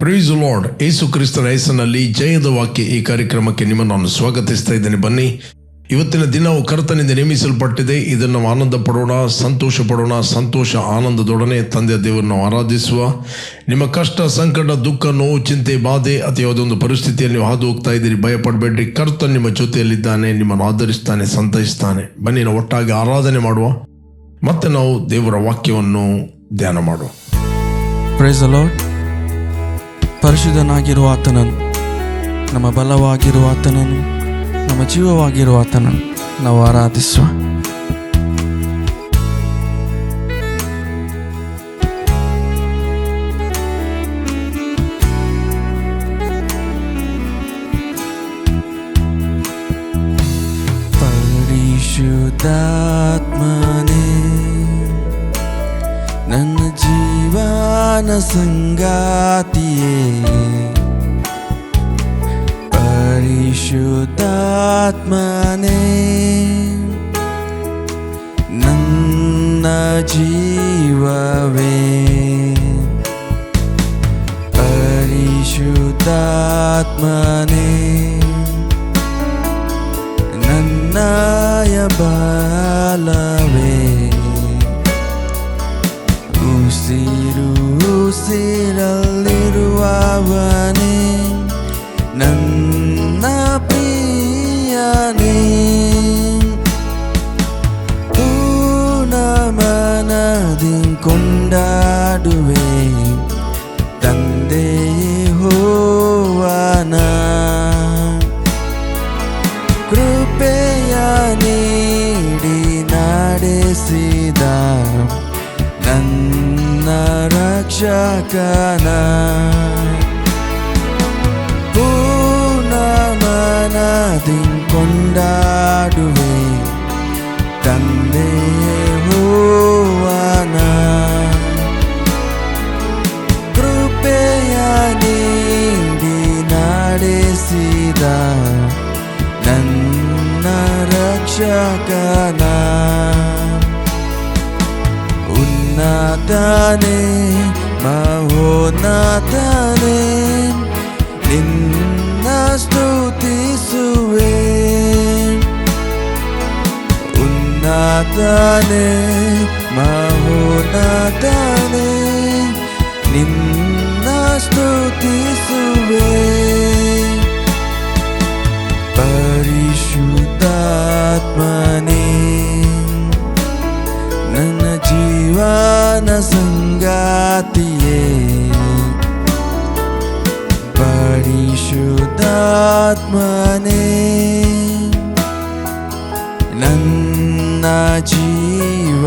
Price lord ಯೇಸು ಕ್ರಿಸ್ತನ ಹೆಸರಿನಲ್ಲಿ ಜಯದ ವಾಕ್ಯ ಈ ಕಾರ್ಯಕ್ರಮಕ್ಕೆ ನಿಮ್ಮನ್ನು ನಾನು ಸ್ವಾಗತಿಸ್ತಾ ಇದ್ದೇನೆ. ಬನ್ನಿ, ಇವತ್ತಿನ ದಿನವು ಕರ್ತನಿಂದ ನೇಮಿಸಲ್ಪಟ್ಟಿದೆ. ಇದನ್ನು ಆನಂದ ಪಡೋಣ ಸಂತೋಷ ಪಡೋಣ ಸಂತೋಷ ಆನಂದದೊಡನೆ ತಂದೆ ದೇವರನ್ನು ಆರಾಧಿಸುವ. ನಿಮ್ಮ ಕಷ್ಟ, ಸಂಕಟ, ದುಃಖ, ನೋವು, ಚಿಂತೆ, ಬಾಧೆ, ಅಥವಾ ಯಾವುದೊಂದು ಪರಿಸ್ಥಿತಿಯಲ್ಲಿ ನೀವು ಹಾದು ಹೋಗ್ತಾ ಇದ್ದೀರಿ, ಭಯಪಡಬೇಡ್ರಿ. ಕರ್ತನ್ ನಿಮ್ಮ ಜೊತೆಯಲ್ಲಿದ್ದಾನೆ, ನಿಮ್ಮನ್ನು ಆಧರಿಸ್ತಾನೆ ಸಂತೈಸ್ತಾನೆ. ಬನ್ನಿ, ನಾವು ಒಟ್ಟಾಗಿ ಆರಾಧನೆ ಮಾಡುವ. ಮತ್ತೆ ನಾವು ದೇವರ ವಾಕ್ಯವನ್ನು ಧ್ಯಾನ ಮಾಡುವ. ಪ್ರೈಸ್ ಲಾರ್ಡ್ ಪರಿಶುದ್ಧನಾಗಿರುವ ಆತನನ್ನು ನಮ್ಮ ಬಲವಾಗಿರುವ ಆತನನ್ನು ನಮ್ಮ ಜೀವವಾಗಿರುವ ಆತನನ್ನು ನಾವು ಆರಾಧಿಸುವ. ಪರಿಶುದ್ಧಾತ್ಮನೇ ನನ್ನ ಜೀವನ ಸಂಗಾತಿಯೇ मने न जीव परिशुतात्माने नय बालवे उसिरुसिरवन् ರಕ್ಷಕನ ಪೂರ್ಣ ಮನದಿ ಕೊಂಡಾಡುವೆ ತಂದೆ ಹೋವನ ಕೃಪೆಯ ನೀಡಿ ನಡೆಸಿದ ನನ್ನ ರಕ್ಷಕನ ಉನ್ನತನೇ ಮಹೋನ್ನತನೇ ನಿನ್ನ ಸ್ತುತಿಸುವೆ. ಉನ್ನತನೇ ಮಹೋನ್ನತನೇ ನಿನ್ನ ಸ್ತುತಿಸುವೆ. ಪರಿಶುದ್ಧಾತ್ಮನೇ ನನ್ನ ಜೀವನ ಸಂಗಾತಿಯೇ आत्मने नन्न जीव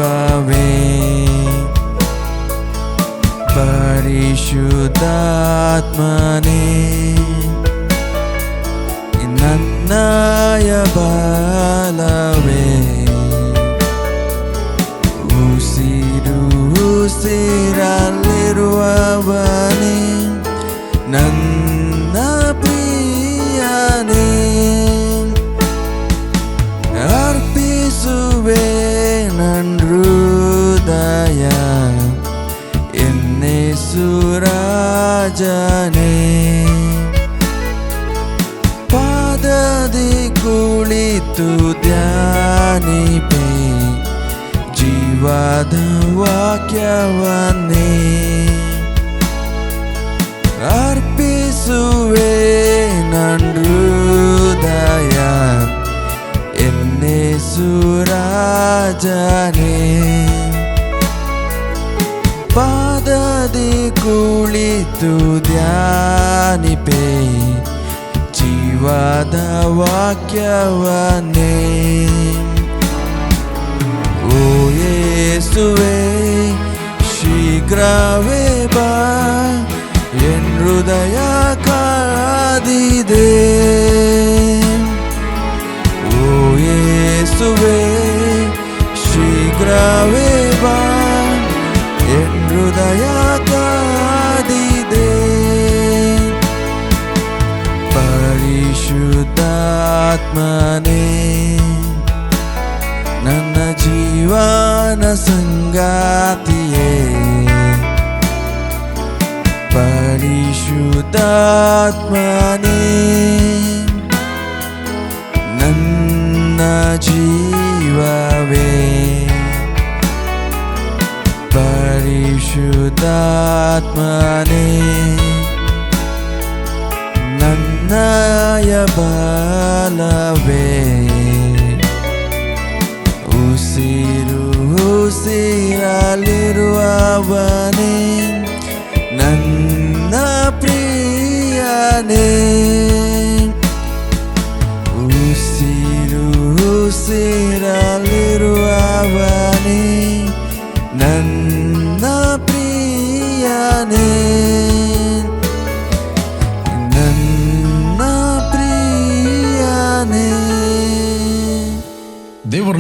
परिशुधात्मने नन्नाय बालवे उसिरु ऊसिरुसिरालिर्व ಸುರಾಜನೇ ಪಾದದಿ ಕುಳಿತು ಧ್ಯಾನಿಪೆ ಜೀವದ ವಾಕ್ಯವನ್ನೇ ಅರ್ಪಿಸುವೆ ನನ್ನ ಹೃದಯ ಎನ್ನೆ ಸುರಾಜನೇ ಪಾದದಿ ಕುಳಿತು ಧ್ಯಾನಿಪೆ ಜೀವದ ವಾಕ್ಯವನೇ ಓ ಯೇಸುವೆ ಶೀಘ್ರವೇ ಬಾ ಎನ್ ಹೃದಯ ಕಾದಿದೆ ಓ ಯೇಸುವೆ ಶೀಘ್ರವೇ ಪರಿಶುದ್ಧಾತ್ಮನೇ ನನ್ನ ಜೀವನ ಸಂಗಾತಿಯೇ ಪರಿಶುದ್ಧಾತ್ಮನೇ ನನ್ನ ಜೀವವೇ ಪರಿಶುದ್ಧಾತ್ಮನೇ ಬಲವೇ ಉಸಿರು ಉಸಿರಲಿರುವವನೇ ನನ್ನ ಪ್ರಿಯನೇ.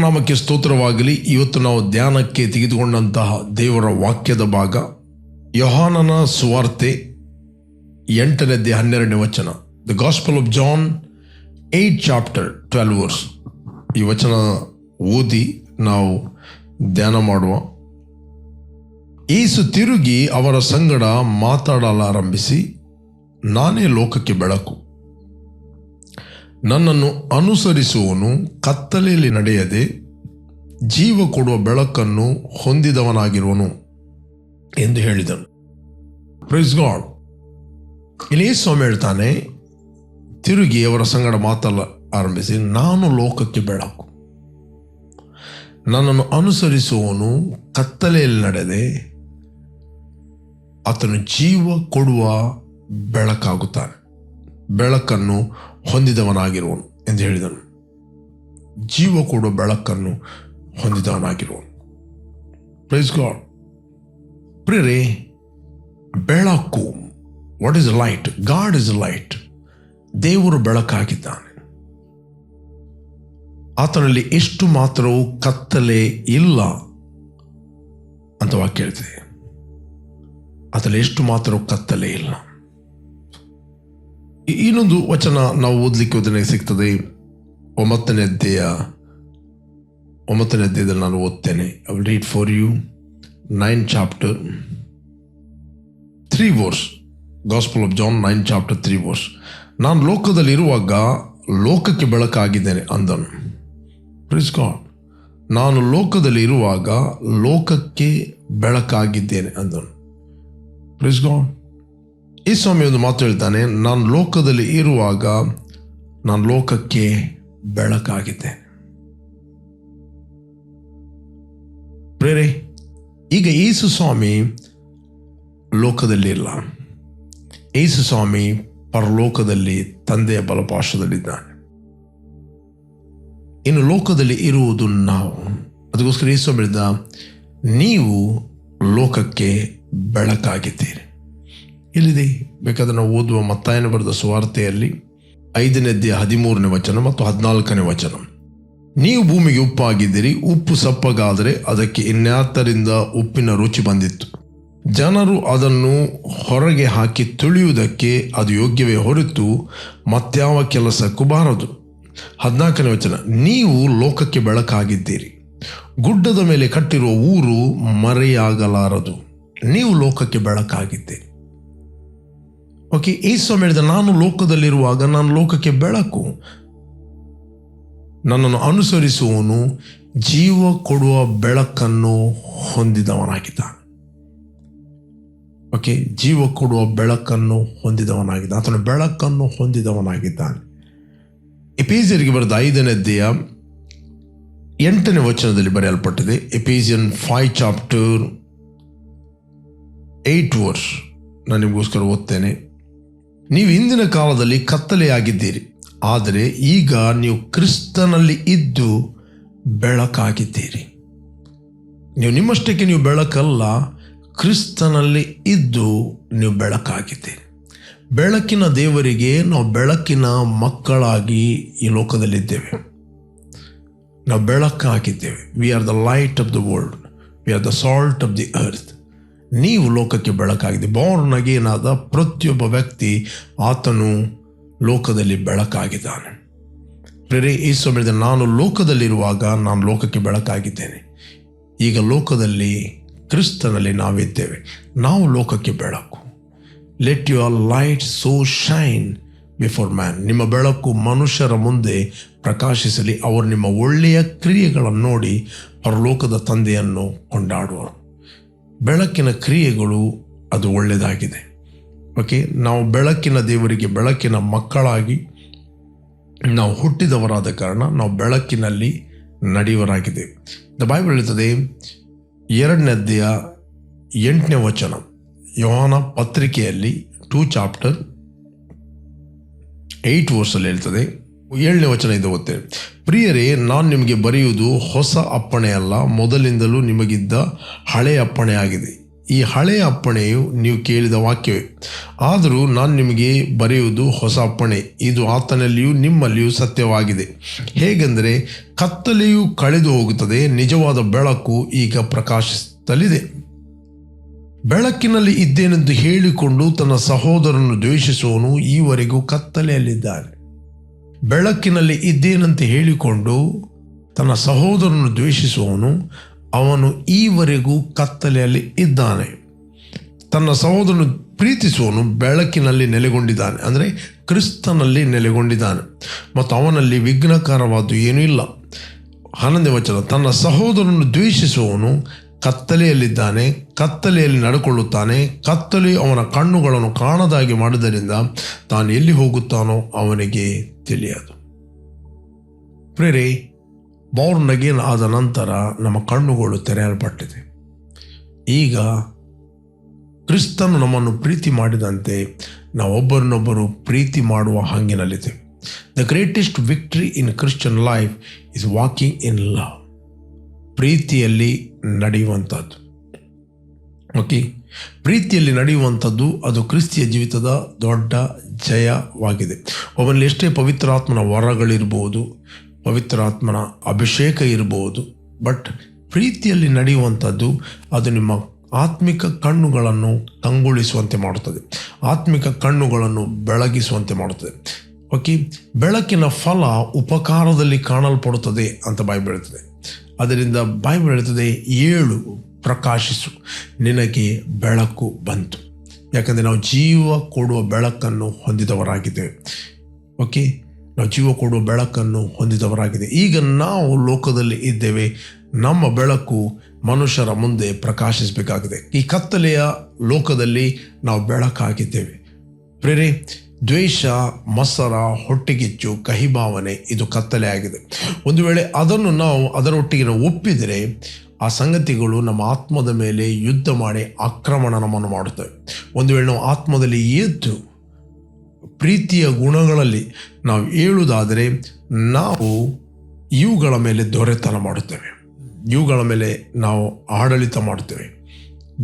ನಾಮಕ್ಕೆ ಸ್ತೋತ್ರವಾಗಲಿ. ಇವತ್ತು ನಾವು ಧ್ಯಾನಕ್ಕೆ ತೆಗೆದುಕೊಂಡಂತಹ ದೇವರ ವಾಕ್ಯದ ಭಾಗ ಯೋಹಾನನ ಸುವಾರ್ತೆ ಎಂಟನೇದ್ದೆ ಹನ್ನೆರಡನೇ ವಚನ. The gospel of John eight chapter twelve verse ಈ ವಚನ ಓದಿ ನಾವು ಧ್ಯಾನ ಮಾಡುವ. ಏಸು ತಿರುಗಿ ಅವರ ಸಂಗಡ ಮಾತಾಡಲಾರಂಭಿಸಿ, ನಾನೇ ಲೋಕಕ್ಕೆ ಬೆಳಕು. ನನ್ನನ್ನು ಅನುಸರಿಸುವನು ಕತ್ತಲೆಯಲ್ಲಿ ನಡೆಯದೆ ಜೀವ ಕೊಡುವ ಬೆಳಕನ್ನು ಹೊಂದಿದವನಾಗಿರುವನು ಎಂದು ಹೇಳಿದನು. ಪ್ರೈಸ್ ಗಾಡ್ ಇಲ್ಲಿ ಸ್ವಾಮಿ ಹೇಳ್ತಾನೆ, ತಿರುಗಿ ಅವರ ಸಂಗಡ ಮಾತಲ್ಲ, ಆರಂಭಿಸಿ. ನಾನು ಲೋಕಕ್ಕೆ ಬೆಳಕು ನನ್ನನ್ನು ಅನುಸರಿಸುವವನು ಕತ್ತಲೆಯಲ್ಲಿ ನಡೆದೆ, ಆತನು ಜೀವ ಕೊಡುವ ಬೆಳಕಾಗುತ್ತಾನೆ. ಬೆಳಕನ್ನು ಹೊಂದಿದವನಾಗಿರುವನು ಎಂದು ಹೇಳಿದನು. ಜೀವ ಕೊಡುವ ಬೆಳಕನ್ನು ಹೊಂದಿದವನಾಗಿರುವನು. ಪ್ರೈಸ್ ಗಾಡ್ ಪ್ರೇರೆ ಬೆಳಕು what is light God is light ದೇವರು ಬೆಳಕಾಗಿದ್ದಾನೆ. ಆತನಲ್ಲಿ ಎಷ್ಟು ಮಾತ್ರವೂ ಕತ್ತಲೆ ಇಲ್ಲ ಅಂತ ವಾಕ್ಯ ಹೇಳ್ತಿದೆ. ಆತನಲ್ಲಿ ಎಷ್ಟು ಮಾತ್ರವೂ ಕತ್ತಲೆ ಇಲ್ಲ. ಇನ್ನೊಂದು ವಚನ ನಾವು ಓದಲಿಕ್ಕೆ ಉದಾಹರಣೆ ಸಿಗ್ತದೆ. ಒಂಬತ್ತನೇ ಅಧ್ಯಾಯ. ಒಂಬತ್ತನೇ ಅಧ್ಯಯದಲ್ಲಿ ನಾನು ಓದ್ತೇನೆ. I will read for you nine chapter three verse gospel of John nine chapter three verse ನಾನು ಲೋಕದಲ್ಲಿರುವಾಗ ಲೋಕಕ್ಕೆ ಬೆಳಕಾಗಿದ್ದೇನೆ ಅಂದನು. ಪ್ರಿಸ್ ಗಾಡ್ ನಾನು ಲೋಕದಲ್ಲಿ ಇರುವಾಗ ಲೋಕಕ್ಕೆ ಬೆಳಕಾಗಿದ್ದೇನೆ ಅಂದನು. ಪ್ರಿಸ್ ಗಾಡ್ ಈ ಸ್ವಾಮಿ ಒಂದು ಮಾತು ಹೇಳ್ತಾನೆ, ನಾನು ಲೋಕದಲ್ಲಿ ಇರುವಾಗ ನಾನು ಲೋಕಕ್ಕೆ ಬೆಳಕಾಗಿದ್ದೇನೆ ಪ್ರೇರೆ, ಈಗ ಯೇಸು ಸ್ವಾಮಿ ಲೋಕದಲ್ಲಿ ಇಲ್ಲ. ಯೇಸು ಸ್ವಾಮಿ ಪರಲೋಕದಲ್ಲಿ ತಂದೆಯ ಬಲಪಾಶದಲ್ಲಿದ್ದಾನೆ ಇನ್ನು ಲೋಕದಲ್ಲಿ ಇರುವುದು ನಾವು. ಅದಕ್ಕೋಸ್ಕರ ಯೇಸು ಹೇಳಿದ, ನೀವು ಲೋಕಕ್ಕೆ ಬೆಳಕಾಗಿದ್ದೀರಿ. ಎಲ್ಲಿದೆ ಬೇಕಾದ್ರೆ ನಾವು ಓದುವ ಮತ್ತಾಯನ ಬರೆದ ಸುವಾರ್ತೆಯಲ್ಲಿ ಐದನೇ ಅಧ್ಯಾಯ ಹದಿಮೂರನೇ ವಚನ ಮತ್ತು ಹದಿನಾಲ್ಕನೇ ವಚನ. ನೀವು ಭೂಮಿಗೆ ಉಪ್ಪಾಗಿದ್ದೀರಿ, ಉಪ್ಪು ಸಪ್ಪಗಾದರೆ ಅದಕ್ಕೆ ಇನ್ಯಾತರಿಂದ ಉಪ್ಪಿನ ರುಚಿ ಬಂದಿತ್ತು. ಜನರು ಅದನ್ನು ಹೊರಗೆ ಹಾಕಿ ತುಳಿಯುವುದಕ್ಕೆ ಅದು ಯೋಗ್ಯವೇ ಹೊರತು ಮತ್ಯಾವ ಕೆಲಸಕ್ಕೂ ಬಾರದು. ಹದಿನಾಲ್ಕನೇ ವಚನ, ನೀವು ಲೋಕಕ್ಕೆ ಬೆಳಕಾಗಿದ್ದೀರಿ. ಗುಡ್ಡದ ಮೇಲೆ ಕಟ್ಟಿರುವ ಊರು ಮರೆಯಾಗಲಾರದು. ನೀವು ಲೋಕಕ್ಕೆ ಬೆಳಕಾಗಿದ್ದೀರಿ. ಓಕೆ ಈ ಹೇಳಿದ, ನಾನು ಲೋಕದಲ್ಲಿರುವಾಗ ನಾನು ಲೋಕಕ್ಕೆ ಬೆಳಕು. ನನ್ನನ್ನು ಅನುಸರಿಸುವವನು ಜೀವ ಕೊಡುವ ಬೆಳಕನ್ನು ಹೊಂದಿದವನಾಗಿದ್ದಾನೆ. ಓಕೆ, ಜೀವ ಕೊಡುವ ಬೆಳಕನ್ನು ಹೊಂದಿದವನಾಗಿದ್ದ ಆತನ ಬೆಳಕನ್ನು ಹೊಂದಿದವನಾಗಿದ್ದಾನೆ. ಎಪೇಸಿಯರಿಗೆ ಬರೆದ ಐದನೇ ಅಧ್ಯಾಯ ಎಂಟನೇ ವಚನದಲ್ಲಿ ಬರೆಯಲ್ಪಟ್ಟಿದೆ. Ephesians five chapter eight verse. ನಾನು ನಿಮಗೋಸ್ಕರ ಓದ್ತೇನೆ. ನೀವು ಹಿಂದಿನ ಕಾಲದಲ್ಲಿ ಕತ್ತಲೆಯಾಗಿದ್ದೀರಿ. ಆದರೆ ಈಗ ನೀವು ಕ್ರಿಸ್ತನಲ್ಲಿ ಇದ್ದು ಬೆಳಕಾಗಿದ್ದೀರಿ. ನೀವು ನಿಮ್ಮಷ್ಟಕ್ಕೆ ನೀವು ಬೆಳಕಲ್ಲ, ಕ್ರಿಸ್ತನಲ್ಲಿ ಇದ್ದು ನೀವು ಬೆಳಕಾಗಿದ್ದೀರಿ. ಬೆಳಕಿನ ದೇವರಿಗೆ ನಾವು ಬೆಳಕಿನ ಮಕ್ಕಳಾಗಿ ಈ ಲೋಕದಲ್ಲಿದ್ದೇವೆ. ನಾವು ಬೆಳಕಾಗಿದ್ದೇವೆ. We are the light of the world we are the salt of the earth ನೀವು ಲೋಕಕ್ಕೆ ಬೆಳಕಾಗಿದೆ. ಬಾರ್ನ್ ಏನಾದ ಪ್ರತಿಯೊಬ್ಬ ವ್ಯಕ್ತಿ ಆತನು ಲೋಕದಲ್ಲಿ ಬೆಳಕಾಗಿದ್ದಾನೆ. ಪ್ರೇರೆ ಯೇಸು ಹೇಳಿದ ನಾನು ಲೋಕದಲ್ಲಿರುವಾಗ ನಾನು ಲೋಕಕ್ಕೆ ಬೆಳಕಾಗಿದ್ದೇನೆ. ಈಗ ಲೋಕದಲ್ಲಿ ಕ್ರಿಸ್ತನಲ್ಲಿ ನಾವಿದ್ದೇವೆ. ನಾವು ಲೋಕಕ್ಕೆ ಬೆಳಕು. Let your light so shine before man ನಿಮ್ಮ ಬೆಳಕು ಮನುಷ್ಯರ ಮುಂದೆ ಪ್ರಕಾಶಿಸಲಿ. ಅವರು ನಿಮ್ಮ ಒಳ್ಳೆಯ ಕ್ರಿಯೆಗಳನ್ನು ನೋಡಿ, ಪರಲೋಕದ ತಂದೆಯನ್ನು ಕೊಂಡಾಡುವರು. ಬೆಳಕಿನ ಕ್ರಿಯೆಗಳು ಅದು ಒಳ್ಳೆಯದಾಗಿದೆ. ಓಕೆ ನಾವು ಬೆಳಕಿನ ದೇವರಿಗೆ ಬೆಳಕಿನ ಮಕ್ಕಳಾಗಿ ನಾವು ಹುಟ್ಟಿದವರಾದ ಕಾರಣ ನಾವು ಬೆಳಕಿನಲ್ಲಿ ನಡೆಯುವರಾಗಿದೆ ದ ಬೈಬಲ್ ಹೇಳ್ತದೆ ಎರಡನೇದ್ದೆಯ ಎಂಟನೇ ವಚನ, ಯೋಹಾನ ಪತ್ರಿಕೆಯಲ್ಲಿ ಟೂ ಚಾಪ್ಟರ್ ಏಯ್ಟ್ ವರ್ಸಲ್ಲಿ ಹೇಳ್ತದೆ ಏಳನೇ ವಚನ ಇದು ಓದ್ತೇವೆ. ಪ್ರಿಯರೇ, ನಾನು ನಿಮಗೆ ಬರೆಯುವುದು ಹೊಸ ಅಪ್ಪಣೆ ಅಲ್ಲ, ಮೊದಲಿಂದಲೂ ನಿಮಗಿದ್ದ ಹಳೆಯ ಅಪ್ಪಣೆ ಆಗಿದೆ. ಈ ಹಳೆಯ ಅಪ್ಪಣೆಯು ನೀವು ಕೇಳಿದ ವಾಕ್ಯವೇ. ಆದರೂ ನಾನು ನಿಮಗೆ ಬರೆಯುವುದು ಹೊಸ ಅಪ್ಪಣೆ. ಇದು ಆತನಲ್ಲಿಯೂ ನಿಮ್ಮಲ್ಲಿಯೂ ಸತ್ಯವಾಗಿದೆ. ಹೇಗೆಂದರೆ, ಕತ್ತಲೆಯು ಕಳೆದು ಹೋಗುತ್ತದೆ, ನಿಜವಾದ ಬೆಳಕು ಈಗ ಪ್ರಕಾಶಿಸುತ್ತಲಿದೆ ಬೆಳಕಿನಲ್ಲಿ ಇದ್ದೇನೆಂದು ಹೇಳಿಕೊಂಡು ತನ್ನ ಸಹೋದರನ್ನು ದ್ವೇಷಿಸುವನು ಈವರೆಗೂ ಕತ್ತಲೆಯಲ್ಲಿದ್ದಾನೆ. ಬೆಳಕಿನಲ್ಲಿ ಇದ್ದೇನಂತೆ ಹೇಳಿಕೊಂಡು ತನ್ನ ಸಹೋದರನ್ನು ದ್ವೇಷಿಸುವವನು, ಅವನು ಈವರೆಗೂ ಕತ್ತಲೆಯಲ್ಲಿ ಇದ್ದಾನೆ. ತನ್ನ ಸಹೋದರನು ಪ್ರೀತಿಸುವನು ಬೆಳಕಿನಲ್ಲಿ ನೆಲೆಗೊಂಡಿದ್ದಾನೆ. ಅಂದರೆ ಕ್ರಿಸ್ತನಲ್ಲಿ ನೆಲೆಗೊಂಡಿದ್ದಾನೆ. ಮತ್ತು ಅವನಲ್ಲಿ ವಿಘ್ನಕಾರವಾದ್ದು ಏನೂ ಇಲ್ಲ. ಹನ್ನೊಂದನೇ ವಚನ, ತನ್ನ ಸಹೋದರನನ್ನು ದ್ವೇಷಿಸುವವನು ಕತ್ತಲೆಯಲ್ಲಿದ್ದಾನೆ, ಕತ್ತಲೆಯಲ್ಲಿ ನಡೆಕೊಳ್ಳುತ್ತಾನೆ, ಕತ್ತಲೆ ಅವನ ಕಣ್ಣುಗಳನ್ನು ಕಾಣದಾಗಿ ಮಾಡಿದರಿಂದ ತಾನು ಎಲ್ಲಿ ಹೋಗುತ್ತಾನೋ ಅವನಿಗೆ ತಿಳಿಯದು. ಪ್ರೇರೆ ಬೌರ್ನ್ ಅಗೇನ್ ಆದ ನಂತರ ನಮ್ಮ ಕಣ್ಣುಗಳು ತೆರೆಯಲ್ಪಟ್ಟಿದೆ. ಈಗ ಕ್ರಿಸ್ತನು ನಮ್ಮನ್ನು ಪ್ರೀತಿ ಮಾಡಿದಂತೆ ನಾವೊಬ್ಬರನ್ನೊಬ್ಬರು ಪ್ರೀತಿ ಮಾಡುವ ಹಂಗಿನಲ್ಲಿದೆ. The greatest victory in Christian life is walking in love ಪ್ರೀತಿಯಲ್ಲಿ ನಡೆಯುವಂಥದ್ದು ಓಕೆ ಪ್ರೀತಿಯಲ್ಲಿ ನಡೆಯುವಂಥದ್ದು ಅದು ಕ್ರಿಸ್ತಿಯ ಜೀವಿತದ ದೊಡ್ಡ ಜಯವಾಗಿದೆ. ಒಬ್ಬನಲ್ಲಿ ಎಷ್ಟೇ ಪವಿತ್ರಾತ್ಮನ ವರಗಳಿರ್ಬೋದು, ಪವಿತ್ರಾತ್ಮನ ಅಭಿಷೇಕ ಇರಬಹುದು ಬಟ್ ಪ್ರೀತಿಯಲ್ಲಿ ನಡೆಯುವಂಥದ್ದು ಅದು ನಿಮ್ಮ ಆತ್ಮಿಕ ಕಣ್ಣುಗಳನ್ನು ಕಂಗೊಳಿಸುವಂತೆ ಮಾಡುತ್ತದೆ. ಆತ್ಮಿಕ ಕಣ್ಣುಗಳನ್ನು ಬೆಳಗಿಸುವಂತೆ ಮಾಡುತ್ತದೆ. ಓಕೆ ಬೆಳಕಿನ ಫಲ ಉಪಕಾರದಲ್ಲಿ ಕಾಣಲ್ಪಡುತ್ತದೆ ಅಂತ ಬಾಯಿ ಹೇಳ್ತದೆ. ಅದರಿಂದ ಬೈಬಲ್ ಹೇಳ್ತದೆ ಏಳು ಪ್ರಕಾಶಿಸು, ನಿನಗೆ ಬೆಳಕು ಬಂತು. ಯಾಕಂದರೆ ನಾವು ಜೀವ ಕೊಡುವ ಬೆಳಕನ್ನು ಹೊಂದಿದವರಾಗಿದ್ದೇವೆ. ಓಕೆ ನಾವು ಜೀವ ಕೊಡುವ ಬೆಳಕನ್ನು ಹೊಂದಿದವರಾಗಿದೆ ಈಗ ನಾವು ಲೋಕದಲ್ಲಿ ಇದ್ದೇವೆ, ನಮ್ಮ ಬೆಳಕು ಮನುಷ್ಯರ ಮುಂದೆ ಪ್ರಕಾಶಿಸಬೇಕಾಗಿದೆ. ಈ ಕತ್ತಲೆಯ ಲೋಕದಲ್ಲಿ ನಾವು ಬೆಳಕಾಗಿದ್ದೇವೆ. ಪ್ರೇರೆ ದ್ವೇಷ ಮತ್ಸರ ಹೊಟ್ಟೆಗಿಚ್ಚು ಕಹಿ ಭಾವನೆ ಇದು ಕತ್ತಲೆ ಆಗಿದೆ. ಒಂದು ವೇಳೆ ಅದನ್ನು ನಾವು ಅದರೊಟ್ಟಿಗೆ ಒಪ್ಪಿದರೆ ಆ ಸಂಗತಿಗಳು ನಮ್ಮ ಆತ್ಮದ ಮೇಲೆ ಯುದ್ಧ ಮಾಡಿ ಆಕ್ರಮಣ ನಮ್ಮನ್ನು ಮಾಡುತ್ತವೆ. ಒಂದು ವೇಳೆ ನಾವು ಆತ್ಮದಲ್ಲಿ ಎದ್ದು ಪ್ರೀತಿಯ ಗುಣಗಳಲ್ಲಿ ನಾವು ಹೇಳುವುದಾದರೆ ನಾವು ಇವುಗಳ ಮೇಲೆ ದೊರೆತನ ಮಾಡುತ್ತೇವೆ. ಇವುಗಳ ಮೇಲೆ ನಾವು ಆಡಳಿತ ಮಾಡುತ್ತೇವೆ.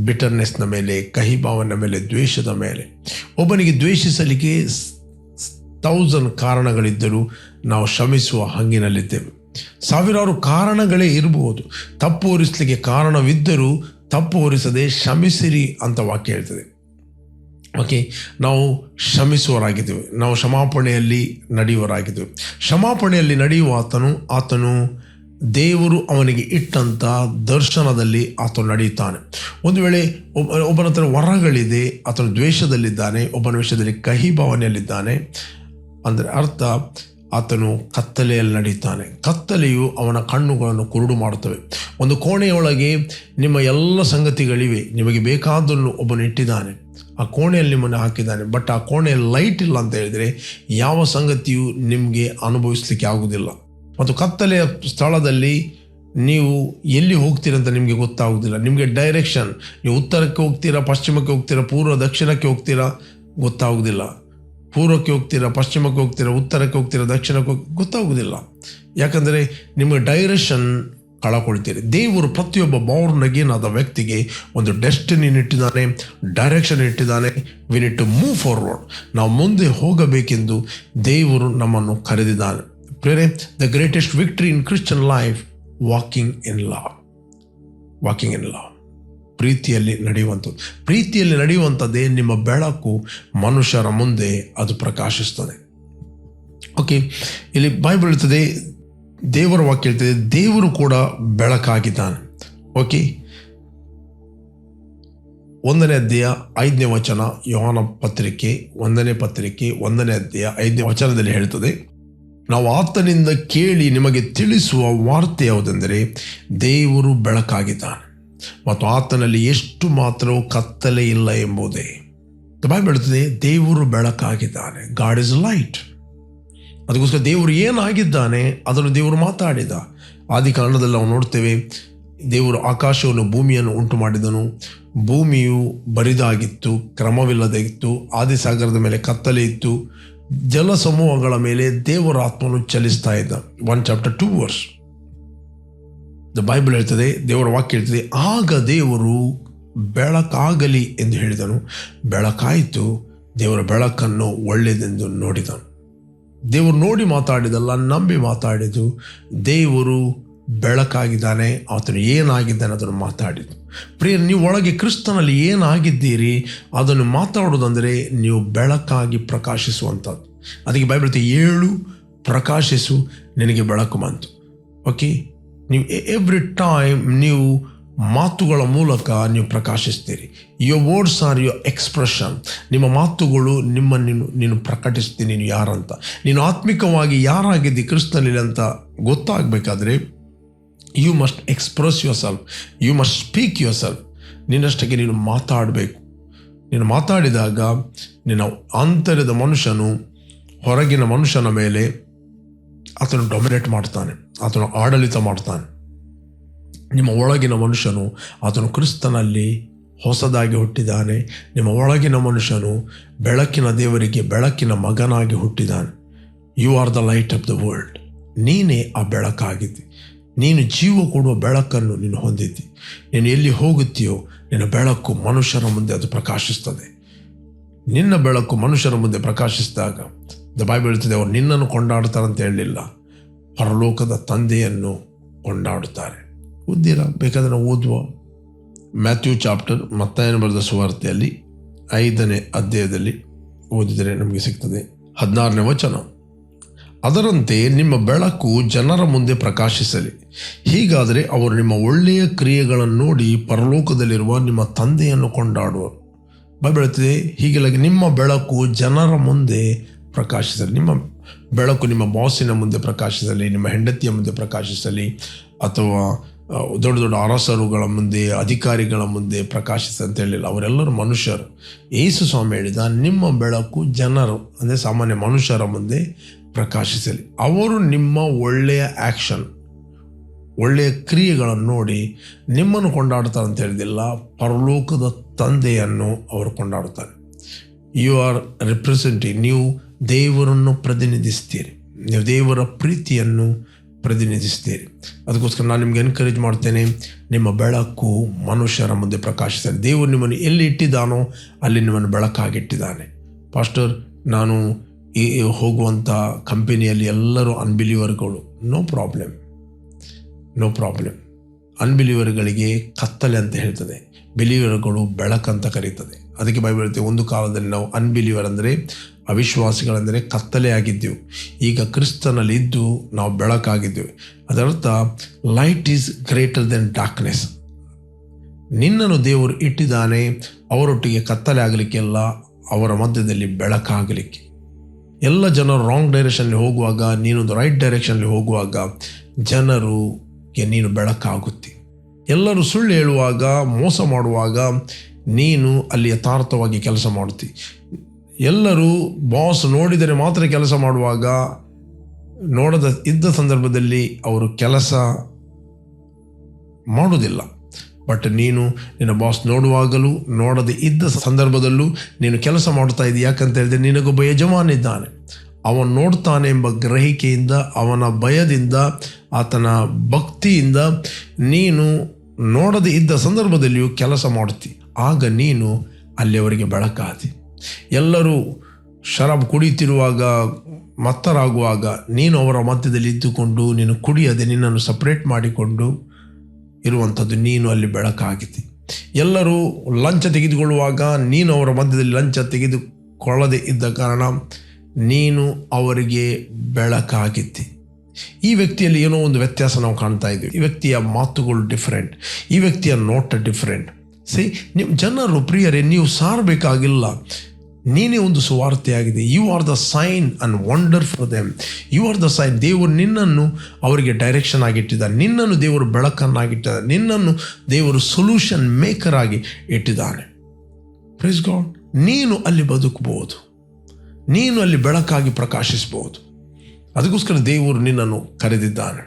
ಬಿಟರ್ನೆಸ್ನ ಮೇಲೆ ಕಹಿ ಭಾವನ ಮೇಲೆ, ದ್ವೇಷದ ಮೇಲೆ. ಒಬ್ಬನಿಗೆ ದ್ವೇಷಿಸಲಿಕ್ಕೆ ತೌಸಂಡ್ ಕಾರಣಗಳಿದ್ದರೂ ನಾವು ಶ್ರಮಿಸುವ ಹಂಗಿನಲ್ಲಿದ್ದೇವೆ. ಸಾವಿರಾರು ಕಾರಣಗಳೇ ಇರಬಹುದು. ತಪ್ಪು ಹೊರಿಸಲಿಕ್ಕೆ ಕಾರಣವಿದ್ದರೂ ತಪ್ಪು ಹೊರಿಸದೆ ಶ್ರಮಿಸಿರಿ ಅಂತ ವಾಕ್ಯ ಹೇಳ್ತದೆ. ಓಕೆ, ನಾವು ಶ್ರಮಿಸುವರಾಗಿದ್ದೇವೆ ನಾವು ಕ್ಷಮಾಪಣೆಯಲ್ಲಿ ನಡೆಯುವರಾಗಿದ್ದೇವೆ ಕ್ಷಮಾಪಣೆಯಲ್ಲಿ ನಡೆಯುವ ಆತನು ಆತನು ದೇವರು ಅವನಿಗೆ ಇಟ್ಟಂಥ ದರ್ಶನದಲ್ಲಿ ಆತನು ನಡೆಯುತ್ತಾನೆ. ಒಂದು ವೇಳೆ ಒಬ್ಬ, ಒಬ್ಬನ ಹತ್ರ ವರಗಳಿದೆ, ಆತನು ದ್ವೇಷದಲ್ಲಿದ್ದಾನೆ, ಒಬ್ಬನ ವಿಷಯದಲ್ಲಿ ಕಹಿ ಭಾವನೆಯಲ್ಲಿದ್ದಾನೆ, ಅಂದರೆ ಅರ್ಥ ಆತನು ಕತ್ತಲೆಯಲ್ಲಿ ನಡೀತಾನೆ ಕತ್ತಲೆಯು ಅವನ ಕಣ್ಣುಗಳನ್ನು ಕುರುಡು ಮಾಡುತ್ತವೆ. ಒಂದು ಕೋಣೆಯೊಳಗೆ ನಿಮ್ಮ ಎಲ್ಲ ಸಂಗತಿಗಳಿವೆ, ನಿಮಗೆ ಬೇಕಾದನ್ನು ಒಬ್ಬನು ಇಟ್ಟಿದ್ದಾನೆ. ಆ ಕೋಣೆಯಲ್ಲಿ ನಿಮ್ಮನ್ನು ಹಾಕಿದ್ದಾನೆ. ಬಟ್ ಆ ಕೋಣೆಯಲ್ಲಿ ಲೈಟ್ ಇಲ್ಲ ಅಂತ ಹೇಳಿದರೆ ಯಾವ ಸಂಗತಿಯು ನಿಮಗೆ ಅನುಭವಿಸಲಿಕ್ಕೆ ಆಗುವುದಿಲ್ಲ. ಮತ್ತು ಕತ್ತಲೆಯ ಸ್ಥಳದಲ್ಲಿ ನೀವು ಎಲ್ಲಿ ಹೋಗ್ತೀರಂತ ನಿಮಗೆ ಗೊತ್ತಾಗುವುದಿಲ್ಲ. ನಿಮಗೆ ಡೈರೆಕ್ಷನ್ ನೀವು ಉತ್ತರಕ್ಕೆ ಹೋಗ್ತೀರಾ, ಪಶ್ಚಿಮಕ್ಕೆ ಹೋಗ್ತೀರಾ, ಪೂರ್ವ ದಕ್ಷಿಣಕ್ಕೆ ಹೋಗ್ತೀರಾ ಗೊತ್ತಾಗುವುದಿಲ್ಲ. ಪೂರ್ವಕ್ಕೆ ಹೋಗ್ತೀರಾ, ಪಶ್ಚಿಮಕ್ಕೆ ಹೋಗ್ತೀರಾ, ಉತ್ತರಕ್ಕೆ ಹೋಗ್ತೀರಾ, ದಕ್ಷಿಣಕ್ಕೆ ಹೋಗಿ ಗೊತ್ತಾಗೋದಿಲ್ಲ ಯಾಕಂದರೆ ನಿಮಗೆ ಡೈರೆಕ್ಷನ್ ಕಳಕೊಳ್ತೀರಿ. ದೇವರು ಪ್ರತಿಯೊಬ್ಬ ಬೌರ್ನಗೇನಾದ ವ್ಯಕ್ತಿಗೆ ಒಂದು ಡೆಸ್ಟಿನಿ ಇಟ್ಟಿದ್ದಾನೆ ಡೈರೆಕ್ಷನ್ ಇಟ್ಟಿದ್ದಾನೆ. We need to move forward ನಾವು ಮುಂದೆ ಹೋಗಬೇಕೆಂದು ದೇವರು ನಮ್ಮನ್ನು ಕರೆದಿದ್ದಾನೆ. ಪ್ರೇರೆ the greatest victory in Christian life walking in love walking in love ಪ್ರೀತಿಯಲ್ಲಿ ನಡೆಯುವಂಥದ್ದು. ಪ್ರೀತಿಯಲ್ಲಿ ನಡೆಯುವಂಥದ್ದೇ ನಿಮ್ಮ ಬೆಳಕು ಮನುಷ್ಯರ ಮುಂದೆ ಅದು ಪ್ರಕಾಶಿಸ್ತದೆ. ಓಕೆ ಇಲ್ಲಿ ಬೈಬಲ್ ಬೀಳುತ್ತದೆ ದೇವರ ವಾಕ್ಯ ಹೇಳ್ತದೆ, ದೇವರು ಕೂಡ ಬೆಳಕಾಗಿದ್ದಾನೆ. ಓಕೆ ಒಂದನೇ ಅಧ್ಯಾಯ ಐದನೇ ವಚನ, ಯೋಹಾನ ಪತ್ರಿಕೆ ಒಂದನೇ ಪತ್ರಿಕೆ ಒಂದನೇ ಅಧ್ಯಾಯ ಐದನೇ ವಚನದಲ್ಲಿ ಹೇಳ್ತದೆ ನಾವು ಆತನಿಂದ ಕೇಳಿ ನಿಮಗೆ ತಿಳಿಸುವ ವಾರ್ತೆ ಯಾವುದೆಂದರೆ ದೇವರು ಬೆಳಕಾಗಿದ್ದಾನೆ. ಮತ್ತು ಆತನಲ್ಲಿ ಎಷ್ಟು ಮಾತ್ರವೂ ಕತ್ತಲೆ ಇಲ್ಲ ಎಂಬುದೇ. ಬೈಬಲ್ ಬೆಳೆದಿದೆ ದೇವರು ಬೆಳಕಾಗಿದ್ದಾನೆ. ಗಾಡ್ ಇಸ್ ಲೈಟ್ ಅದಕ್ಕೋಸ್ಕರ ದೇವರು ಏನಾಗಿದ್ದಾನೆ, ಅದನ್ನು ದೇವರು ಮಾತಾಡಿದ. ಆದಿ ಕಾರಣದಲ್ಲಿ ನಾವು ನೋಡ್ತೇವೆ, ದೇವರು ಆಕಾಶವನ್ನು, ಭೂಮಿಯನ್ನು ಉಂಟು ಮಾಡಿದನು. ಭೂಮಿಯು ಬರಿದಾಗಿತ್ತು, ಕ್ರಮವಿಲ್ಲದೆ ಇತ್ತು. ಆದಿಸಾಗರದ ಮೇಲೆ ಕತ್ತಲೆ ಇತ್ತು. ಜಲ ಸಮೂಹಗಳ ಮೇಲೆ ದೇವರ ಆತ್ಮನು ಚಲಿಸ್ತಾ ಇದ್ದ. One chapter two verse the Bible ಹೇಳ್ತದೆ, ದೇವರ ವಾಕ್ಯ ಹೇಳ್ತದೆ, ಆಗ ದೇವರು ಬೆಳಕಾಗಲಿ ಎಂದು ಹೇಳಿದನು. ಬೆಳಕಾಯಿತು, ದೇವರ ಬೆಳಕನ್ನು ಒಳ್ಳೆಯದೆಂದು ನೋಡಿದನು. ದೇವರು ನೋಡಿ ಮಾತಾಡಿದಲ್ಲ, ನಂಬಿ ಮಾತಾಡಿದು ದೇವರು ಬೆಳಕಾಗಿದ್ದಾನೆ, ಆತನು ಏನಾಗಿದ್ದಾನೆ ಅದನ್ನು ಮಾತಾಡಿದ್ದು ಪ್ರಿಯ ನೀವು ಒಳಗೆ ಕ್ರಿಸ್ತನಲ್ಲಿ ಏನಾಗಿದ್ದೀರಿ? ಅದನ್ನು ಮಾತಾಡೋದಂದರೆ ನೀವು ಬೆಳಕಾಗಿ ಪ್ರಕಾಶಿಸುವಂಥದ್ದು. ಅದಕ್ಕೆ ಬೈಬಲ್ ಏಳು ಪ್ರಕಾಶಿಸು, ನಿನಗೆ ಬೆಳಕು ಬಂತು. ಓಕೆ ನೀವು ಎವ್ರಿ ಟೈಮ್ ನೀವು ಮಾತುಗಳ ಮೂಲಕ ನೀವು ಪ್ರಕಾಶಿಸ್ತೀರಿ. Your words are your expression ನಿಮ್ಮ ಮಾತುಗಳು ನಿಮ್ಮ ನೀನು ನೀನು ಪ್ರಕಟಿಸ್ತೀನಿ, ನೀನು ಯಾರಂತ. ನೀನು ಆತ್ಮಿಕವಾಗಿ ಯಾರಾಗಿದ್ದಿ, ಕ್ರಿಸ್ತನಲ್ಲಿ ಅಂತ ಗೊತ್ತಾಗಬೇಕಾದ್ರೆ you must express yourself you must speak yourself ನಿನ್ನಷ್ಟಕ್ಕೆ ನೀನು ಮಾತಾಡಬೇಕು. ನೀನು ಮಾತಾಡಿದಾಗ ನಿನ್ನ ಆಂತರ್ಯದ ಮನುಷ್ಯನು ಹೊರಗಿನ ಮನುಷ್ಯನ ಮೇಲೆ ಆತನು ಡೊಮಿನೇಟ್ ಮಾಡ್ತಾನೆ. ಆತನು ಆಡಳಿತ ಮಾಡ್ತಾನೆ. ನಿಮ್ಮ ಒಳಗಿನ ಮನುಷ್ಯನು ಆತನು ಕ್ರಿಸ್ತನಲ್ಲಿ ಹೊಸದಾಗಿ ಹುಟ್ಟಿದ್ದಾನೆ. ನಿಮ್ಮ ಒಳಗಿನ ಮನುಷ್ಯನು ಬೆಳಕಿನ ದೇವರಿಗೆ ಬೆಳಕಿನ ಮಗನಾಗಿ ಹುಟ್ಟಿದ್ದಾನೆ. You are the light of the world ನೀನೇ ಆ ಬೆಳಕಾಗಿದ್ದಿ. ನೀನು ಜೀವ ಕೊಡುವ ಬೆಳಕನ್ನು ನೀನು ಹೊಂದಿದ್ದಿ. ನೀನು ಎಲ್ಲಿ ಹೋಗುತ್ತೀಯೋ ನಿನ್ನ ಬೆಳಕು ಮನುಷ್ಯರ ಮುಂದೆ ಅದು ಪ್ರಕಾಶಿಸ್ತದೆ ನಿನ್ನ ಬೆಳಕು ಮನುಷ್ಯರ ಮುಂದೆ ಪ್ರಕಾಶಿಸಿದಾಗ ದ ಬಾಯಿ ಬೀಳುತ್ತದೆ ಅವರು ನಿನ್ನನ್ನು ಕೊಂಡಾಡ್ತಾರಂತ ಹೇಳಲಿಲ್ಲ. ಪರಲೋಕದ ತಂದೆಯನ್ನು ಕೊಂಡಾಡುತ್ತಾರೆ. ಓದ್ದೀರಾ ಬೇಕಾದ್ರೆ ನಾವು ಓದುವ. ಮ್ಯಾಥ್ಯೂ ಚಾಪ್ಟರ್ ಮತ್ತಾಯನ ಬರೆದ ಸುವಾರ್ತೆಯಲ್ಲಿ ಐದನೇ ಅಧ್ಯಾಯದಲ್ಲಿ ಓದಿದರೆ ನಮಗೆ ಸಿಗ್ತದೆ. ಹದಿನಾರನೇ ವಚನ. ಅದರಂತೆ ನಿಮ್ಮ ಬೆಳಕು ಜನರ ಮುಂದೆ ಪ್ರಕಾಶಿಸಲಿ. ಹೀಗಾದರೆ ಅವರು ನಿಮ್ಮ ಒಳ್ಳೆಯ ಕ್ರಿಯೆಗಳನ್ನು ನೋಡಿ ಪರಲೋಕದಲ್ಲಿರುವ ನಿಮ್ಮ ತಂದೆಯನ್ನು ಕೊಂಡಾಡುವರು. ಬೆಳೆಯುತ್ತದೆ ಹೀಗಾಗಿ ನಿಮ್ಮ ಬೆಳಕು ಜನರ ಮುಂದೆ ಪ್ರಕಾಶಿಸಲಿ. ನಿಮ್ಮ ಬೆಳಕು ನಿಮ್ಮ ಬಾಸಿನ ಮುಂದೆ ಪ್ರಕಾಶಿಸಲಿ, ನಿಮ್ಮ ಹೆಂಡತಿಯ ಮುಂದೆ ಪ್ರಕಾಶಿಸಲಿ, ಅಥವಾ ದೊಡ್ಡ ದೊಡ್ಡ ಅರಸರುಗಳ ಮುಂದೆ, ಅಧಿಕಾರಿಗಳ ಮುಂದೆ ಪ್ರಕಾಶಿಸ ಅಂತ ಹೇಳಿಲ್ಲ. ಅವರೆಲ್ಲರೂ ಮನುಷ್ಯರು. ಯೇಸು ಸ್ವಾಮಿ ಹೇಳಿದ, ನಿಮ್ಮ ಬೆಳಕು ಜನರು, ಅಂದರೆ ಸಾಮಾನ್ಯ ಮನುಷ್ಯರ ಮುಂದೆ ಪ್ರಕಾಶಿಸಲಿ. ಅವರು ನಿಮ್ಮ ಒಳ್ಳೆಯ ಆ್ಯಕ್ಷನ್ ಒಳ್ಳೆಯ ಕ್ರಿಯೆಗಳನ್ನು ನೋಡಿ ನಿಮ್ಮನ್ನು ಕೊಂಡಾಡ್ತಾರೆ ಅಂತ ಹೇಳಿದಿಲ್ಲ ಪರಲೋಕದ ತಂದೆಯನ್ನು ಅವರು ಕೊಂಡಾಡುತ್ತಾರೆ. ಯು ಆರ್ ರಿಪ್ರೆಸೆಂಟಿಂಗ್ ನೀವು ದೇವರನ್ನು ಪ್ರತಿನಿಧಿಸ್ತೀರಿ ನೀವು ದೇವರ ಪ್ರೀತಿಯನ್ನು ಪ್ರತಿನಿಧಿಸ್ತೀರಿ ಅದಕ್ಕೋಸ್ಕರ ನಾನು ನಿಮ್ಗೆ ಎನ್ಕರೇಜ್ ಮಾಡ್ತೇನೆ, ನಿಮ್ಮ ಬೆಳಕು ಮನುಷ್ಯರ ಮುಂದೆ ಪ್ರಕಾಶಿಸಲಿ. ದೇವರು ನಿಮ್ಮನ್ನು ಎಲ್ಲಿ ಇಟ್ಟಿದ್ದಾನೋ ಅಲ್ಲಿ ನಿಮ್ಮನ್ನು ಬೆಳಕಾಗಿಟ್ಟಿದ್ದಾನೆ. ಪಾಸ್ಟರ್ ನಾನು ಈ ಹೋಗುವಂಥ ಕಂಪನಿಯಲ್ಲಿ ಎಲ್ಲರೂ ಅನ್ಬಿಲೀವರ್ಗಳು ನೋ ಪ್ರಾಬ್ಲಮ್ ನೋ ಪ್ರಾಬ್ಲಮ್ ಅನ್ಬಿಲೀವರ್ಗಳಿಗೆ ಕತ್ತಲೆ ಅಂತ ಹೇಳ್ತದೆ. ಬಿಲೀವರ್ಗಳು ಬೆಳಕಂತ ಕರೀತದೆ. ಅದಕ್ಕೆ ಬೈಬಲ್ ಹೇಳ್ತೇವೆ ಒಂದು ಕಾಲದಲ್ಲಿ ನಾವು ಅನ್ಬಿಲೀವರ್ ಅಂದರೆ, ಅವಿಶ್ವಾಸಿಗಳಂದರೆ ಕತ್ತಲೆ ಆಗಿದ್ದೆವು. ಈಗ ಕ್ರಿಸ್ತನಲ್ಲಿ ಇದ್ದು ನಾವು ಬೆಳಕಾಗಿದ್ದೆವು. ಅದರರ್ಥ light is greater than darkness ನಿನ್ನನ್ನು ದೇವರು ಇಟ್ಟಿದ್ದಾನೆ, ಅವರೊಟ್ಟಿಗೆ ಕತ್ತಲೆ ಆಗಲಿಕ್ಕೆಲ್ಲ, ಅವರ ಮಧ್ಯದಲ್ಲಿ ಬೆಳಕಾಗಲಿಕ್ಕೆ. ಎಲ್ಲ ಜನರು ರಾಂಗ್ ಡೈರೆಕ್ಷನ್ಲಿ ಹೋಗುವಾಗ, ನೀನೊಂದು ರೈಟ್ ಡೈರೆಕ್ಷನ್ಲಿ ಹೋಗುವಾಗ ಜನರುಗೆ ನೀನು ಬೆಳಕಾಗುತ್ತಿ. ಎಲ್ಲರೂ ಸುಳ್ಳು ಹೇಳುವಾಗ, ಮೋಸ ಮಾಡುವಾಗ, ನೀನು ಅಲ್ಲಿ ಯಥಾರ್ಥವಾಗಿ ಕೆಲಸ ಮಾಡುತ್ತಿ. ಎಲ್ಲರೂ ಬಾಸ್ ನೋಡಿದರೆ ಮಾತ್ರ ಕೆಲಸ ಮಾಡುವಾಗ, ನೋಡದ, ಇದ್ದ ಸಂದರ್ಭದಲ್ಲಿ ಅವರು ಕೆಲಸ ಮಾಡುವುದಿಲ್ಲ. ಬಟ್ ನೀನು ನಿನ್ನ ಬಾಸ್ ನೋಡುವಾಗಲೂ, ನೋಡದೆ ಇದ್ದ ಸಂದರ್ಭದಲ್ಲೂ ನೀನು ಕೆಲಸ ಮಾಡ್ತಾ ಇದ್ದೀಯ? ಯಾಕಂತ ಹೇಳಿದ್ರೆ ನಿನಗೊಬ್ಬ ಯಜಮಾನ ಇದ್ದಾನೆ ಅವನು ನೋಡ್ತಾನೆ ಎಂಬ ಗ್ರಹಿಕೆಯಿಂದ, ಅವನ ಭಯದಿಂದ, ಆತನ ಭಕ್ತಿಯಿಂದ ನೀನು ನೋಡದೆ ಇದ್ದ ಸಂದರ್ಭದಲ್ಲಿಯೂ ಕೆಲಸ ಮಾಡ್ತಿ ಆಗ ನೀನು ಅಲ್ಲಿಯವರಿಗೆ ಬೆಳಕಾದಿ. ಎಲ್ಲರೂ ಶರಾಬ್ ಕುಡಿತಿರುವಾಗ ಮತ್ತರಾಗುವಾಗ ನೀನು ಅವರ ಮಧ್ಯದಲ್ಲಿ ಇದ್ದುಕೊಂಡು ನೀನು ಕುಡಿಯದೆ ನಿನ್ನನ್ನು ಸಪ್ರೇಟ್ ಮಾಡಿಕೊಂಡು ಇರುವಂಥದ್ದು ನೀನು ಅಲ್ಲಿ ಬೆಳಕಾಗಿದೆ ಎಲ್ಲರೂ ಲಂಚ ತೆಗೆದುಕೊಳ್ಳುವಾಗ ನೀನು ಅವರ ಮಧ್ಯದಲ್ಲಿ ಲಂಚ ತೆಗೆದುಕೊಳ್ಳದೆ ಇದ್ದ ಕಾರಣ ನೀನು ಅವರಿಗೆ ಬೆಳಕಾಗಿದ್ದಿ ಈ ವ್ಯಕ್ತಿಯಲ್ಲಿ ಏನೋ ಒಂದು ವ್ಯತ್ಯಾಸ ನಾವು ಕಾಣ್ತಾ ಇದ್ದೀವಿ. ಈ ವ್ಯಕ್ತಿಯ ಮಾತುಗಳು ಡಿಫ್ರೆಂಟ್ ಈ ವ್ಯಕ್ತಿಯ ನೋಟ ಡಿಫ್ರೆಂಟ್ ಸಿ ನಿಮ್ಮ ಜನರು ಪ್ರಿಯರೇ, ನೀವು ಸಾರಬೇಕಾಗಿಲ್ಲ. ನೀನೇ ಒಂದು ಸುವಾರ್ತೆಯಾಗಿದೆ. You are the sign and wonder for them you are the sign ದೇವರು ನಿನ್ನನ್ನು ಅವರಿಗೆ ಡೈರೆಕ್ಷನ್ ಆಗಿಟ್ಟಿದ್ದಾರೆ. ನಿನ್ನನ್ನು ದೇವರು ಬೆಳಕನ್ನಾಗಿಟ್ಟಿದ್ದಾರೆ. ನಿನ್ನನ್ನು ದೇವರು ಸೊಲ್ಯೂಷನ್ ಮೇಕರ್ ಆಗಿ ಇಟ್ಟಿದ್ದಾನೆ ಪ್ರೈಸ್ ಗಾಡ್ ನೀನು ಅಲ್ಲಿ ಬದುಕಬಹುದು ನೀನು ಅಲ್ಲಿ ಬೆಳಕಾಗಿ ಪ್ರಕಾಶಿಸಬಹುದು ಅದಕ್ಕೋಸ್ಕರ ದೇವರು ನಿನ್ನನ್ನು ಕರೆದಿದ್ದಾನೆ.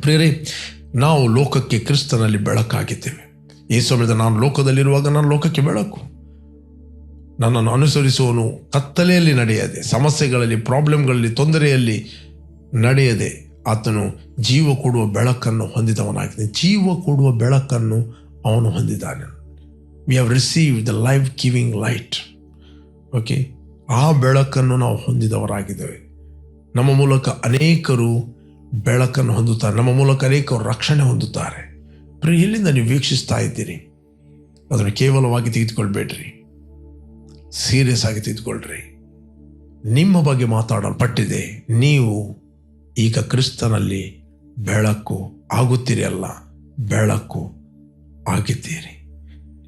ಪ್ರೇರೇ ನಾವು ಲೋಕಕ್ಕೆ ಕ್ರಿಸ್ತನಲ್ಲಿ ಬೆಳಕಾಗಿದ್ದೇವೆ. ಈ ಸಮಯದ ನಾನು ಲೋಕದಲ್ಲಿರುವಾಗ ನಾನು ಲೋಕಕ್ಕೆ ಬೆಳಕು. ನನ್ನನ್ನು ಅನುಸರಿಸುವನು ಕತ್ತಲೆಯಲ್ಲಿ ನಡೆಯದೆ, ಸಮಸ್ಯೆಗಳಲ್ಲಿ ಪ್ರಾಬ್ಲಮ್ಗಳಲ್ಲಿ ತೊಂದರೆಯಲ್ಲಿ ನಡೆಯದೆ, ಆತನು ಜೀವ ಕೊಡುವ ಬೆಳಕನ್ನು ಹೊಂದಿದವನಾಗಿದೆ. ಜೀವ ಕೊಡುವ ಬೆಳಕನ್ನು ಅವನು ಹೊಂದಿದ್ದಾನೆ. We have receive the life giving light okay ಆ ಬೆಳಕನ್ನು ನಾವು ಹೊಂದಿದವರಾಗಿದ್ದೇವೆ. ನಮ್ಮ ಮೂಲಕ ಅನೇಕರು ಬೆಳಕನ್ನು ಹೊಂದುತ್ತಾರೆ. ನಮ್ಮ ಮೂಲಕ ಅನೇಕರು ರಕ್ಷಣೆ ಹೊಂದುತ್ತಾರೆ. ಎಲ್ಲಿಂದ ನೀವು ವೀಕ್ಷಿಸ್ತಾ ಇದ್ದೀರಿ? ಅದನ್ನು ಕೇವಲವಾಗಿ ತೆಗೆದುಕೊಳ್ಬೇಡ್ರಿ. ಸೀರಿಯಸ್ ಆಗಿ ತಿದ್ಕೊಳ್ರಿ ನಿಮ್ಮ ಬಗ್ಗೆ ಮಾತಾಡಲ್ಪಟ್ಟಿದೆ. ನೀವು ಈಗ ಕ್ರಿಸ್ತನಲ್ಲಿ ಬೆಳಕು ಆಗುತ್ತೀರಿ ಅಲ್ಲ, ಬೆಳಕು ಆಗಿದ್ದೀರಿ.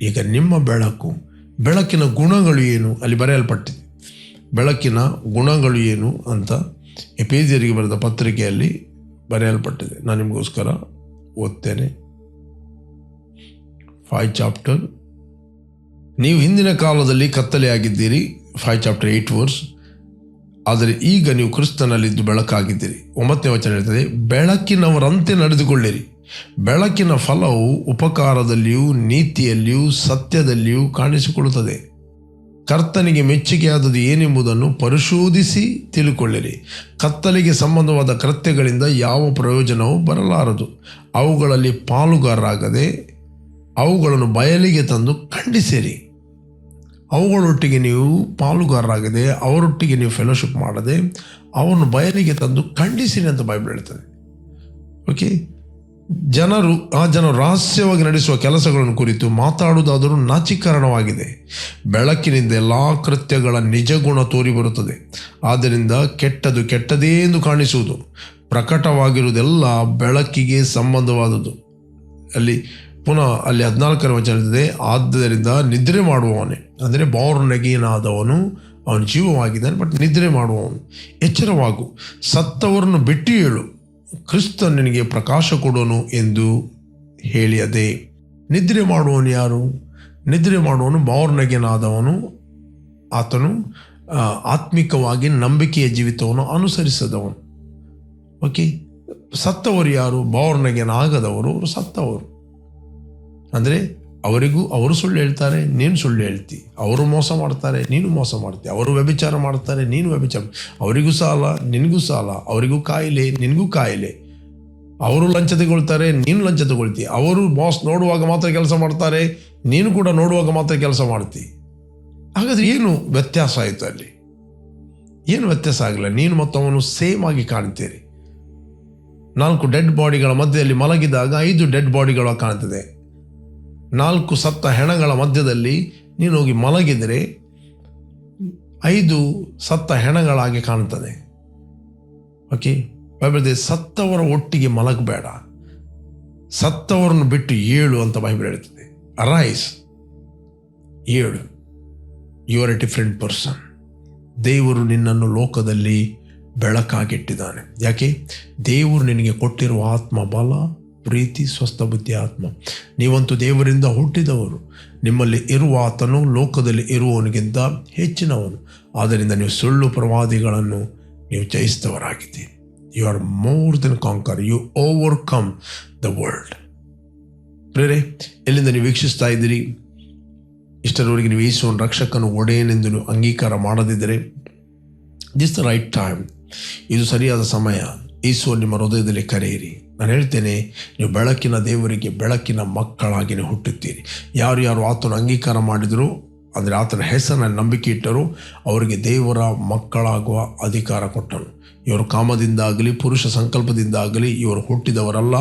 ಈಗ ನಿಮ್ಮ ಬೆಳಕು, ಬೆಳಕಿನ ಗುಣಗಳು ಏನು ಅಲ್ಲಿ ಬರೆಯಲ್ಪಟ್ಟಿದೆ. ಬೆಳಕಿನ ಗುಣಗಳು ಏನು ಅಂತ ಎಪೇಜಿಯರಿಗೆ ಬರೆದ ಪತ್ರಿಕೆಯಲ್ಲಿ ಬರೆಯಲ್ಪಟ್ಟಿದೆ. ನಾನು ನಿಮಗೋಸ್ಕರ ಓದ್ತೇನೆ. ಫೈವ್ ಚಾಪ್ಟರ್ ನೀವು ಹಿಂದಿನ ಕಾಲದಲ್ಲಿ ಕತ್ತಲೆಯಾಗಿದ್ದೀರಿ ಫೈವ್ ಚಾಪ್ಟರ್ ಏಯ್ಟ್ ವರ್ಸ್ ಆದರೆ ಈಗ ನೀವು ಕ್ರಿಸ್ತನಲ್ಲಿದ್ದು ಬೆಳಕಾಗಿದ್ದೀರಿ. ಒಂಬತ್ತನೇ ವಚನ ಹೇಳ್ತದೆ, ಬೆಳಕಿನವರಂತೆ ನಡೆದುಕೊಳ್ಳಿರಿ. ಬೆಳಕಿನ ಫಲವು ಉಪಕಾರದಲ್ಲಿಯೂ, ನೀತಿಯಲ್ಲಿಯೂ, ಸತ್ಯದಲ್ಲಿಯೂ ಕಾಣಿಸಿಕೊಳ್ಳುತ್ತದೆ. ಕರ್ತನಿಗೆ ಮೆಚ್ಚುಗೆಯಾದದ್ದು ಏನೆಂಬುದನ್ನು ಪರಿಶೋಧಿಸಿ ತಿಳುಕೊಳ್ಳಿರಿ. ಕತ್ತಲಿಗೆ ಸಂಬಂಧವಾದ ಕೃತ್ಯಗಳಿಂದ ಯಾವ ಪ್ರಯೋಜನವೂ ಬರಲಾರದು. ಅವುಗಳಲ್ಲಿ ಪಾಲುಗಾರರಾಗದೆ, ಅವುಗಳನ್ನು ಬಯಲಿಗೆ ತಂದು ಖಂಡಿಸಿರಿ. ಅವುಗಳೊಟ್ಟಿಗೆ ನೀವು ಪಾಲುಗಾರರಾಗದೆ, ಅವರೊಟ್ಟಿಗೆ ನೀವು ಫೆಲೋಶಿಪ್ ಮಾಡದೆ, ಅವನು ಬಯಲಿಗೆ ತಂದು ಖಂಡಿಸಿರಿ ಅಂತ ಬೈಬಲ್ ಹೇಳ್ತದೆ. ಓಕೆ ಜನರು, ಆ ಜನರು ರಹಸ್ಯವಾಗಿ ನಡೆಸುವ ಕೆಲಸಗಳನ್ನು ಕುರಿತು ಮಾತಾಡುವುದಾದರೂ ನಾಚಿಕರಣವಾಗಿದೆ ಬೆಳಕಿನಿಂದ ಎಲ್ಲ ಕೃತ್ಯಗಳ ನಿಜಗುಣ ತೋರಿ ಬರುತ್ತದೆ. ಆದ್ದರಿಂದ ಕೆಟ್ಟದು ಕೆಟ್ಟದೇ ಎಂದು ಕಾಣಿಸುವುದು. ಪ್ರಕಟವಾಗಿರುವುದೆಲ್ಲ ಬೆಳಕಿಗೆ ಸಂಬಂಧವಾದುದು ಅಲ್ಲಿ ಪುನಃ ಅಲ್ಲಿ ಹದಿನಾಲ್ಕರ ವಚನ ಇರ್ತದೆ ಆದ್ದರಿಂದ ನಿದ್ರೆ ಮಾಡುವವನೇ. ಅಂದರೆ ಬೌರ್ನಗೀನಾದವನು ಅವನ ಜೀವವಾಗಿದ್ದಾನೆ, ಬಟ್ ನಿದ್ರೆ ಮಾಡುವವನು. ಎಚ್ಚರವಾಗು, ಸತ್ತವರನ್ನು ಬಿಟ್ಟು ಹೇಳು ಕ್ರಿಸ್ತ ನಿನಗೆ ಪ್ರಕಾಶ ಕೊಡೋನು ಎಂದು ಹೇಳಿಯದೆ. ನಿದ್ರೆ ಮಾಡುವವನು ಯಾರು? ನಿದ್ರೆ ಮಾಡುವವನು ಬಾರ್ನಗೇನಾದವನು ಆತನು ಆತ್ಮಿಕವಾಗಿ ನಂಬಿಕೆಯ ಜೀವಿತವನ್ನು ಅನುಸರಿಸದವನು. ಓಕೆ ಸತ್ತವರು ಯಾರು? ಬಾರ್ನಗೇನಾಗದವರು ಸತ್ತವರು. ಅಂದರೆ ಅವರಿಗೂ ಅವರು ಸುಳ್ಳು ಹೇಳ್ತಾರೆ, ನೀನು ಸುಳ್ಳು ಹೇಳ್ತಿ. ಅವರು ಮೋಸ ಮಾಡ್ತಾರೆ, ನೀನು ಮೋಸ ಮಾಡ್ತಿ. ಅವರು ವ್ಯಭಿಚಾರ ಮಾಡ್ತಾರೆ, ನೀನು ವ್ಯಭಿಚಾರ ಅವರಿಗೂ ಸಾಲ, ನಿನಗೂ ಸಾಲ. ಅವರಿಗೂ ಕಾಯಿಲೆ, ನಿನಗೂ ಕಾಯಿಲೆ. ಅವರು ಲಂಚ ತಗೊಳ್ತಾರೆ, ನೀನು ಲಂಚ ತಗೊಳ್ತಿ. ಅವರು ಬಾಸ್ ನೋಡುವಾಗ ಮಾತ್ರ ಕೆಲಸ ಮಾಡ್ತಾರೆ, ನೀನು ಕೂಡ ನೋಡುವಾಗ ಮಾತ್ರ ಕೆಲಸ ಮಾಡ್ತಿ. ಹಾಗಾದ್ರೆ ಏನು ವ್ಯತ್ಯಾಸ ಆಯಿತು ಅಲ್ಲಿ? ಏನು ವ್ಯತ್ಯಾಸ ಆಗಲಿಲ್ಲ? ನೀನು ಮತ್ತು ಅವನು ಸೇಮ್ ಆಗಿ ಕಾಣ್ತೀರಿ. ನಾಲ್ಕು ಡೆಡ್ ಬಾಡಿಗಳ ಮಧ್ಯದಲ್ಲಿ ಮಲಗಿದಾಗ ಐದು ಡೆಡ್ ಬಾಡಿಗಳು ಕಾಣ್ತದೆ. ನಾಲ್ಕು ಸತ್ತ ಹೆಣಗಳ ಮಧ್ಯದಲ್ಲಿ ನೀನು ಹೋಗಿ ಮಲಗಿದರೆ ಐದು ಸತ್ತ ಹೆಣಗಳಾಗಿ ಕಾಣ್ತದೆ. ಓಕೆ ಬೈಬಲ್ ಸತ್ತವರ ಒಟ್ಟಿಗೆ ಮಲಗಬೇಡ. ಸತ್ತವರನ್ನು ಬಿಟ್ಟು ಏಳು ಅಂತ ಬೈಬಲ್ ಹೇಳ್ತದೆ. ಅರೈಸ್ ಏಳು. You are a different person ದೇವರು ನಿನ್ನನ್ನು ಲೋಕದಲ್ಲಿ ಬೆಳಕಾಗಿಟ್ಟಿದ್ದಾನೆ. ಯಾಕೆ? ದೇವರು ನಿನಗೆ ಕೊಟ್ಟಿರುವ ಆತ್ಮ ಬಲ ಪ್ರೀತಿ ಸ್ವಸ್ಥ ಬುದ್ಧಿ ಆತ್ಮ. ನೀವಂತೂ ದೇವರಿಂದ ಹುಟ್ಟಿದವರು ನಿಮ್ಮಲ್ಲಿ ಇರುವ ಆತನು ಲೋಕದಲ್ಲಿ ಇರುವವನಿಗಿಂತ ಹೆಚ್ಚಿನವನು. ಆದ್ದರಿಂದ ನೀವು ಸುಳ್ಳು ಪ್ರವಾದಿಗಳನ್ನು ನೀವು ಜಯಿಸಿದವರಾಗಿದ್ದೀರಿ. You are more than conquer you overcome the world ಪ್ರೇರೆ ಎಲ್ಲಿಂದ ನೀವು ವೀಕ್ಷಿಸ್ತಾ ಇದ್ದೀರಿ? ಇಷ್ಟರವರೆಗೆ ನೀವು ಯೇಸುವನ್ನು ರಕ್ಷಕನು, ಒಡೆಯನೆಂದು ನೀವು ಅಂಗೀಕಾರ ಮಾಡದಿದ್ದರೆ ದಿಸ್ ದ ರೈಟ್ ಟೈಮ್ ಇದು ಸರಿಯಾದ ಸಮಯ. ಯೇಸುವನ್ನು ನಿಮ್ಮ ಹೃದಯದಲ್ಲಿ ಕರೆಯಿರಿ. ನಾನು ಹೇಳ್ತೇನೆ, ನೀವು ಬೆಳಕಿನ ದೇವರಿಗೆ ಬೆಳಕಿನ ಮಕ್ಕಳಾಗಿ ನೀವು ಹುಟ್ಟುತ್ತೀರಿ. ಯಾರು ಯಾರು ಆತನ ಅಂಗೀಕಾರ ಮಾಡಿದರು ಅಂದರೆ ಆತನ ಹೆಸರನ್ನು ನಂಬಿಕೆ ಇಟ್ಟರು, ಅವರಿಗೆ ದೇವರ ಮಕ್ಕಳಾಗುವ ಅಧಿಕಾರ ಕೊಟ್ಟನು. ಇವರು ಕಾಮದಿಂದಾಗಲಿ, ಪುರುಷ ಸಂಕಲ್ಪದಿಂದಾಗಲಿ, ಇವರು ಹುಟ್ಟಿದವರಲ್ಲ,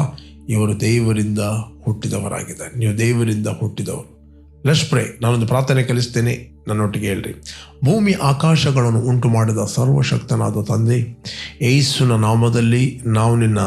ಇವರು ದೇವರಿಂದ ಹುಟ್ಟಿದವರಾಗಿದ್ದಾರೆ. ನೀವು ದೇವರಿಂದ ಹುಟ್ಟಿದವರು. ಲೆಸ್ ಪ್ರೇ ನಾನೊಂದು ಪ್ರಾರ್ಥನೆ ಕಲಿಸ್ತೇನೆ. ನನ್ನೊಟ್ಟಿಗೆ ಹೇಳ್ರಿ. ಭೂಮಿ ಆಕಾಶಗಳನ್ನು ಉಂಟು ಮಾಡಿದ ಸರ್ವಶಕ್ತನಾದ ತಂದೆ ಏಸುನ ನಾಮದಲ್ಲಿ ನಾವು ನಿನ್ನ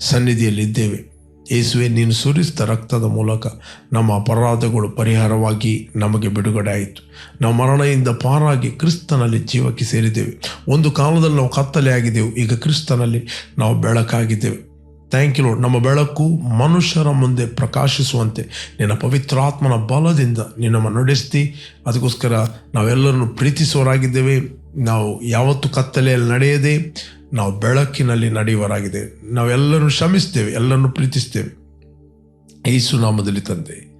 ಸನ್ನಿಧಿಯಲ್ಲಿದ್ದೇವೆ. ಯೇಸುವೆ, ನೀನು ಸುರಿಸಿದ ರಕ್ತದ ಮೂಲಕ ನಮ್ಮ ಅಪರಾಧಗಳು ಪರಿಹಾರವಾಗಿ ನಮಗೆ ಬಿಡುಗಡೆ ಆಯಿತು. ನಾವು ಮರಣದಿಂದ ಪಾರಾಗಿ ಕ್ರಿಸ್ತನಲ್ಲಿ ಜೀವಕ್ಕೆ ಸೇರಿದ್ದೇವೆ. ಒಂದು ಕಾಲದಲ್ಲಿ ನಾವು ಕತ್ತಲೆ ಆಗಿದ್ದೆವು ಈಗ ಕ್ರಿಸ್ತನಲ್ಲಿ ನಾವು ಬೆಳಕಾಗಿದ್ದೇವೆ. ಥ್ಯಾಂಕ್ ಯು ನಮ್ಮ ಬೆಳಕು ಮನುಷ್ಯರ ಮುಂದೆ ಪ್ರಕಾಶಿಸುವಂತೆ. ನಿನ್ನ ಪವಿತ್ರಾತ್ಮನ ಬಲದಿಂದ ನಿನ್ನನ್ನು ನಡೆಸ್ತಿ. ಅದಕ್ಕೋಸ್ಕರ ನಾವೆಲ್ಲರನ್ನು ಪ್ರೀತಿಸುವರಾಗಿದ್ದೇವೆ ನಾವು ಯಾವತ್ತು ಕತ್ತಲೆಯಲ್ಲಿ ನಡೆಯದೆ, ನಾವು ಬೆಳಕಿನಲ್ಲಿ ನಡೆಯುವರಾಗಿದೆ ನಾವೆಲ್ಲರೂ ಶ್ರಮಿಸ್ತೇವೆ ಎಲ್ಲರನ್ನು ಪ್ರೀತಿಸ್ತೇವೆ. ಈ ಸುನಾಮದಲ್ಲಿ ತಂದೆ.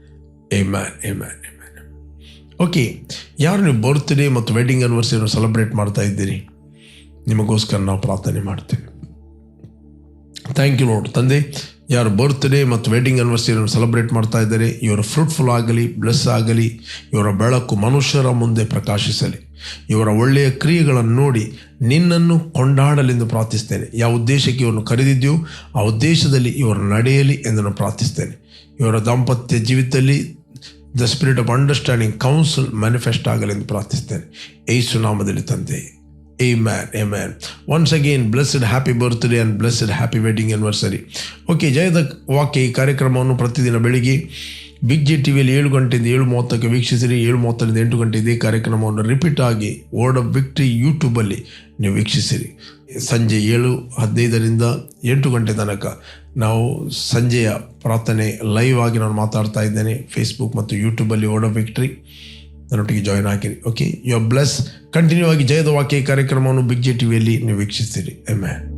ಏ ಮ್ಯಾನ್ ಏ ಮ್ಯಾನ್ ಎ ಮ್ಯಾನ್ ಓಕೆ ಯಾರು ನೀವು ಬರ್ತ್ಡೇ ಮತ್ತು ವೆಡ್ಡಿಂಗ್ ಆನಿವರ್ಸರಿಯನ್ನು ಸೆಲೆಬ್ರೇಟ್ ಮಾಡ್ತಾ ಇದ್ದೀರಿ? ನಿಮಗೋಸ್ಕರ ನಾವು ಪ್ರಾರ್ಥನೆ ಮಾಡ್ತೇವೆ. ಥ್ಯಾಂಕ್ ಯು ನೋಡು ತಂದೆ, ಯಾರು ಬರ್ತ್ಡೇ ಮತ್ತು ವೆಡ್ಡಿಂಗ್ ಆನಿವರ್ಸರಿಯನ್ನು ಸೆಲೆಬ್ರೇಟ್ ಮಾಡ್ತಾ ಇದ್ದಾರೆ, ಇವರ ಫ್ರೂಟ್ಫುಲ್ ಆಗಲಿ ಬ್ಲೆಸ್ ಆಗಲಿ, ಇವರ ಬೆಳಕು ಮನುಷ್ಯರ ಮುಂದೆ ಪ್ರಕಾಶಿಸಲಿ. ಇವರ ಒಳ್ಳೆಯ ಕ್ರಿಯೆಗಳನ್ನು ನೋಡಿ ನಿನ್ನನ್ನು ಕೊಂಡಾಡಲೆಂದು ಪ್ರಾರ್ಥಿಸ್ತೇನೆ. ಯಾವ ಉದ್ದೇಶಕ್ಕೆ ಇವರನ್ನು ಕರೆದಿದೆಯೋ ಆ ಉದ್ದೇಶದಲ್ಲಿ ಇವರು ನಡೆಯಲಿ ಎಂದು ನಾನು ಪ್ರಾರ್ಥಿಸ್ತೇನೆ. ಇವರ ದಾಂಪತ್ಯ ಜೀವಿತದಲ್ಲಿ the spirit of understanding council manifest ಆಗಲೆಂದು ಪ್ರಾರ್ಥಿಸ್ತೇನೆ. ಏಸು ನಾಮದಲ್ಲಿ ತಂದೆ. Amen. Amen. Once again, blessed happy birthday and blessed happy wedding anniversary. Okay ಜಯದ ವಾಕ್ಯ ಈ ಕಾರ್ಯಕ್ರಮವನ್ನು ಪ್ರತಿದಿನ ಬೆಳಿಗ್ಗೆ ಬಿಗ್ ಜಿ ಟಿ ವಿಯಲ್ಲಿ ಏಳು ಗಂಟೆಯಿಂದ ಏಳು ಮೂವತ್ತಕ್ಕೆ ವೀಕ್ಷಿಸಿರಿ ಏಳು ಮೂವತ್ತರಿಂದ ಎಂಟು ಗಂಟೆ ಇದೇ ಕಾರ್ಯಕ್ರಮವನ್ನು ರಿಪೀಟ್ ಆಗಿ ವರ್ಡ್ ಆಫ್ ವಿಕ್ಟ್ರಿ ಯೂಟ್ಯೂಬಲ್ಲಿ ನೀವು ವೀಕ್ಷಿಸಿರಿ ಸಂಜೆ ಏಳು ಹದಿನೈದರಿಂದ ಎಂಟು ಗಂಟೆ ತನಕ ನಾವು ಸಂಜೆಯ ಪ್ರಾರ್ಥನೆ ಲೈವ್ ಆಗಿ ನಾನು ಮಾತಾಡ್ತಾ ಇದ್ದೇನೆ ಫೇಸ್ಬುಕ್ ಮತ್ತು ಯೂಟ್ಯೂಬಲ್ಲಿ ವರ್ಡ್ ಆಫ್ ವಿಕ್ಟ್ರಿ ನನ್ನೊಟ್ಟಿಗೆ ಜಾಯ್ನ್ ಆಗಿರಿ. ಓಕೆ ಯು ಬ್ಲೆಸ್ ಕಂಟಿನ್ಯೂ ಆಗಿ ಜಯದ ವಾಕ್ಯ ಕಾರ್ಯಕ್ರಮವನ್ನು ಬಿಗ್ ಜೆ ಟಿವಿಯಲ್ಲಿ ನೀವು ವೀಕ್ಷಿಸ್ತೀರಿ. ಎಂ